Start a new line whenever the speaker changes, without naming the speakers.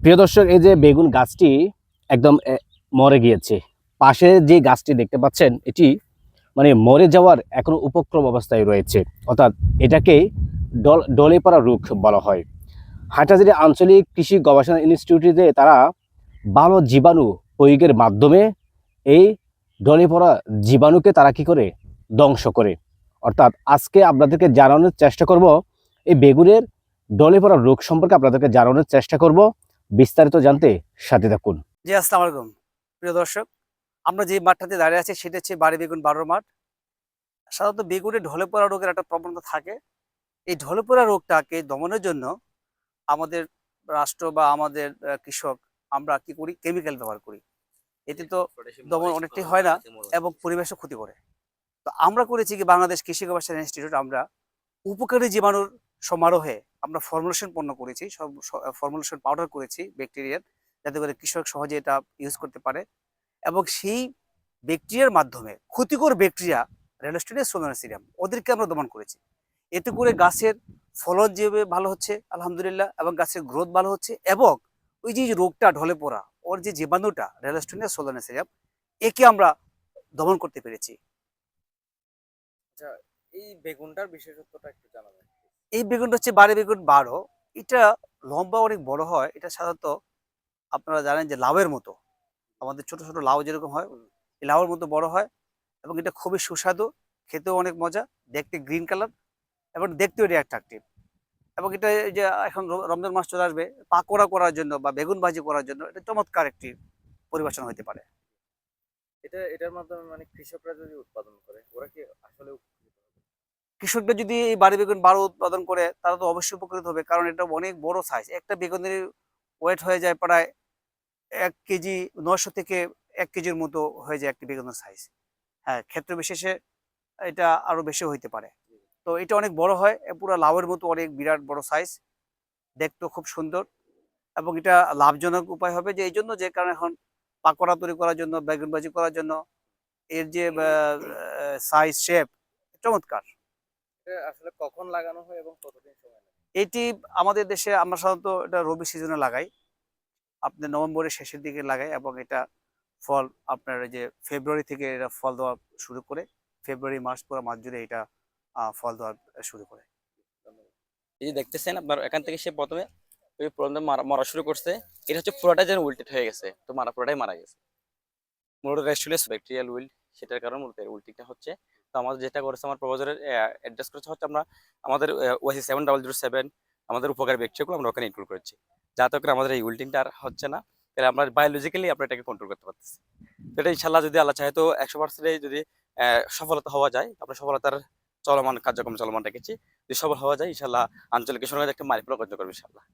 প্রিয় দর্শক, এই যে বেগুন গাছটি একদম মরে গিয়েছে। পাশে যে গাছটি দেখতে পাচ্ছেন, এটি মানে মরে যাওয়ার এখনও উপক্রম অবস্থায় রয়েছে। অর্থাৎ এটাকে ডল ডলে পড়া রোগ বলা হয়। হাটাজারি আঞ্চলিক কৃষি গবেষণা ইনস্টিটিউটে তারা ভালো জীবাণু প্রয়োগের মাধ্যমে এই ডলে পড়া জীবাণুকে তারা কি করে? ধ্বংস করে। অর্থাৎ আজকে আপনাদেরকে জানানোর চেষ্টা করব, এই বেগুনের ডলে পড়া রোগ সম্পর্কে আপনাদেরকে জানানোর চেষ্টা করব। বিস্তারিত জানতে সাথে থাকুন।
জি আসসালামু আলাইকুম। প্রিয় দর্শক আমরা যে মাঠটাতে দাঁড়িয়ে আছি সেটা হচ্ছে বাড়ি বেগুন বারোর মাঠ। সাধারণত বেগুনে ঢলে পড়া রোগের একটা প্রবণতা থাকে। এই ঢলে পড়া রোগটাকে দমনের জন্য আমাদের রাষ্ট্র বা আমাদের কৃষক আমরা কি করি? কেমিক্যাল ব্যবহার করি। এতে তো দমন অনেকটাই হয় না এবং পরিবেশও ক্ষতি করে। তো আমরা করেছি কি? বাংলাদেশ কৃষি গবেষণা ইনস্টিটিউট আমরা উপকারী জীবাণুর সমারোহে আমরা ফর্মুলেশন পণ্য করেছি, সব ফর্মুলেশন পাউডার করেছি ব্যাকটেরিয়ার যাতে করে কৃষক সহজে এটা ইউজ করতে পারে এবং সেই ব্যাকটেরিয়ার মাধ্যমে ক্ষতিকর ব্যাকটেরিয়া রেলোস্টেনিয়া সোনোসিরিয়াম ওদেরকে আমরা দমন করেছি। এতে করে গাছের ফলন যেভাবে ভালো হচ্ছে, আলহামদুলিল্লাহ, এবং গাছের গ্রোথ ভালো হচ্ছে এবং ওই যে রোগটা ঢলে পড়া, ওর যে জীবাণুটা রেলোস্টেনিয়া সোলোনেসিরিয়াম একে আমরা দমন করতে পেরেছি।
এই বেগুনটার বিশেষত্বটা একটু জানাবেন।
এই বেগুনটা হচ্ছে বাড়ি বেগুন বারো। এটা লম্বা অনেক বড় হয়। এটা সাধারণত আপনারা জানেন যে লাউয়ের মতো। আমাদের ছোট ছোট লাউ যেরকম হয়, এই লাউয়ের মতো বড় হয় এবং এটা খুবই সুস্বাদু, খেতেও অনেক মজা, দেখতে গ্রিন কালার এবং দেখতেও এটা অ্যাট্রাকটিভ এবং এটা যে এখন রমজান মাস চলে আসবে, পাকোড়া করার জন্য বা বেগুন ভাজি করার জন্য এটা চমৎকার একটি পরিবেশন হতে পারে।
এটা, এটার মাধ্যমে মানে কৃষকরা যদি উৎপাদন করে, ওরা কি?
কৃষকরা যদি এই বাড়ি বেগুন বারো উৎপাদন করে, তারা তো অবশ্যই উপকৃত হবে, কারণ এটা অনেক বড় সাইজ একটা বেগুনের ওয়েট হয়ে যায় প্রায় এক কেজি নশো থেকে এক কেজির মতো হয়ে যায় একটি বেগুনের সাইজ হ্যাঁ ক্ষেত্র বিশেষে এটা আরও বেশি হইতে পারে। তো এটা অনেক বড় হয় পুরো লাউয়ের মতো অনেক বিরাট বড় সাইজ দেখতেও খুব সুন্দর এবং এটা লাভজনক উপায় হবে যে, এই জন্য যে কারণে এখন পাকোড়া তৈরি করার জন্য বেগুন ভাজি করার জন্য এর যে সাইজ শেপ চমৎকার।
আসলে কখন লাগানো হয় এবং কতদিন সময় লাগে?
এটি আমাদের দেশে আমরা সাধারণত এটা রবি সিজনে লাগাই। আপনার নভেম্বরের শেষের দিকে লাগাই এবং এটা ফল আপনার এই যে ফেব্রুয়ারি থেকে এটা ফল দেওয়া শুরু করে ফেব্রুয়ারি মাস পুরো মাস জুড়ে এটা আহ, ফল দেওয়া শুরু করে।
এই যে দেখতেছেন আপনার এখান থেকে সে প্রথমে ওই প্রথমে মারা মরা শুরু করছে। এটা হচ্ছে পুরোটা যেন উল্টেট হয়ে গেছে। তো মারা পুরোটাই মারা গেছে। মূলত রেস্টুলেস ব্যাকটেরিয়াল উইল সেটার কারণে মূলত উল্টিটা হচ্ছে তো আমাদের যেটা করেছে, আমার প্রপোজারের অ্যাড্রেস করেছে হচ্ছে আমরা আমাদের Y C seven double zero seven আমাদের উপকার ব্যাকটেরিয়াগুলো আমরা ওখানে ইনক্লুড করেছি। যাতে করে আমাদের এই উল্টিংটা আর হচ্ছে না, তাহলে আমরা বায়োলজিক্যালি আমরা এটাকে কন্ট্রোল করতে পারতেছি। তো এটা ইনশাল্লাহ যদি আল্লাহ চাহে তো একশো পার্সেন্টে যদি সফলতা হওয়া যায়, আমরা সফলতার চলমান, কার্যক্রম চলমান রেখেছি। যদি সফল হওয়া যায় ইনশাল্লাহ আঞ্চলিক কৃষকরা একটা মালিক কার্য করবে ইনশাল্লাহ